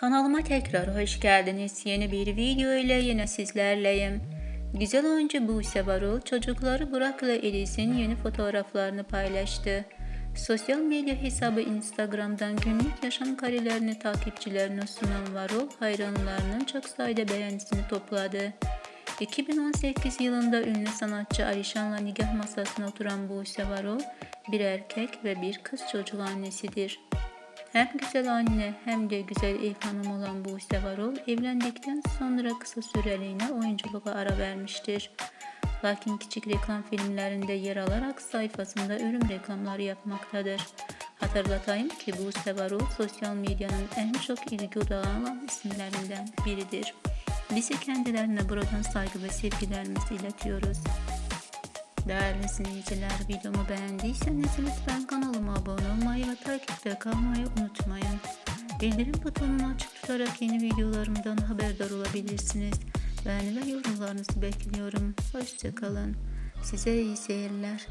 Kanalıma tekrar hoş geldiniz. Yeni bir video ile yine sizlerleyim. Güzel oyuncu Buse Varol çocukları Burak ile Eliz'in yeni fotoğraflarını paylaştı. Sosyal medya hesabı Instagram'dan günlük yaşam karelerini takipçilerine sunan Varol hayranlarının çok sayıda beğenisini topladı. 2018 yılında ünlü sanatçı Alişan'la nikah masasına oturan Buse Varol bir erkek ve bir kız çocuğu annesidir. Hem güzel anne hem de güzel ev hanım olan Buse Varol evlendikten sonra kısa süreliğine oyunculuğa ara vermiştir. Lakin küçük reklam filmlerinde yer alarak sayfasında ürün reklamları yapmaktadır. Hatırlatayım ki Buse Varol sosyal medyanın en çok ilgi odağı alan isimlerinden biridir. Biz de kendilerine buradan saygı ve sevgilerimizi iletiyoruz. Değerli izleyiciler videomu beğendiyseniz lütfen kanalıma abone olmayı ve takipte kalmayı unutmayın. Bildirim butonunu açık tutarak yeni videolarımdan haberdar olabilirsiniz. Beğeni ve yorumlarınızı bekliyorum. Hoşçakalın. Size iyi seyirler.